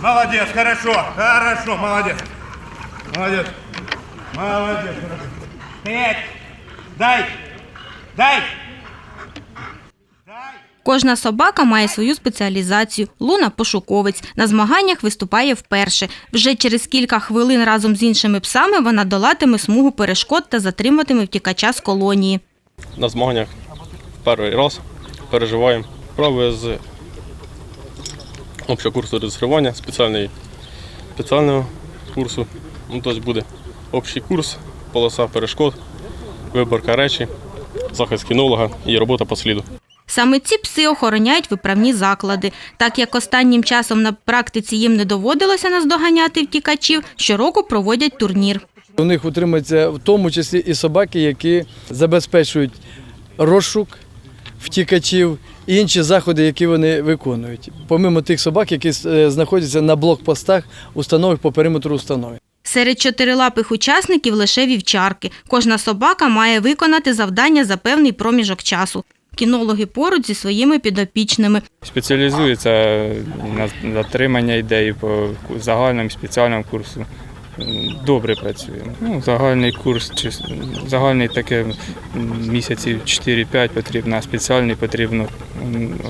Молодец, хорошо, хорошо, молодец. Молодец. Молодец, хорошо. Стоять. Дай. Дай. Кожна собака має свою спеціалізацію. Луна пошуковець. На змаганнях виступає вперше. Вже через кілька хвилин разом з іншими псами вона долатиме смугу перешкод та затриматиме втікача з колонії. на змаганнях перший раз переживаємо вправи з общого курсу реєстрування, спеціальний, спеціального курсу. Ну, тобто буде общий курс, полоса перешкод, виборка речі, захист кінолога і робота по сліду. Саме ці пси охороняють виправні заклади. Так як останнім часом на практиці їм не доводилося наздоганяти втікачів, щороку проводять турнір. У них утримуються в тому числі і собаки, які забезпечують розшук втікачів і інші заходи, які вони виконують. Помимо тих собак, які е, знаходяться на блокпостах установи по периметру установи. Серед чотирилапих учасників лише вівчарки. Кожна собака має виконати завдання за певний проміжок часу. Кінологи поруч зі своїми підопічними. Спеціалізується на затримання ідеї по загальному спеціальному курсу. Добре працює. Ну, загальний курс, чи загальний таке місяців 4-5 потрібно, а спеціальний потрібно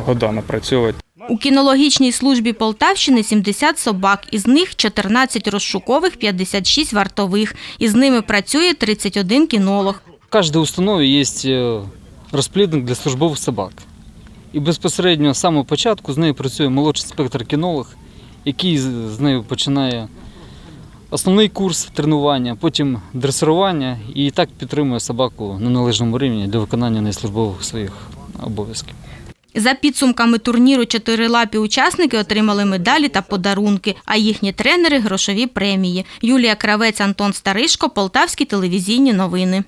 года напрацьовувати. У кінологічній службі Полтавщини 70 собак, із них 14 розшукових, 56 вартових. Із ними працює 31 кінолог. В кожній установі є е, розплідник для службових собак. І безпосередньо з самого початку з нею працює молодший спектр кінолог, який з нею починає основний курс тренування, потім дресирування і так підтримує собаку на належному рівні для виконання неслужбових своїх обов'язків. За підсумками турніру чотирилапі учасники отримали медалі та подарунки, а їхні тренери – грошові премії. Юлія Кравець, Антон Старишко, Полтавські телевізійні новини.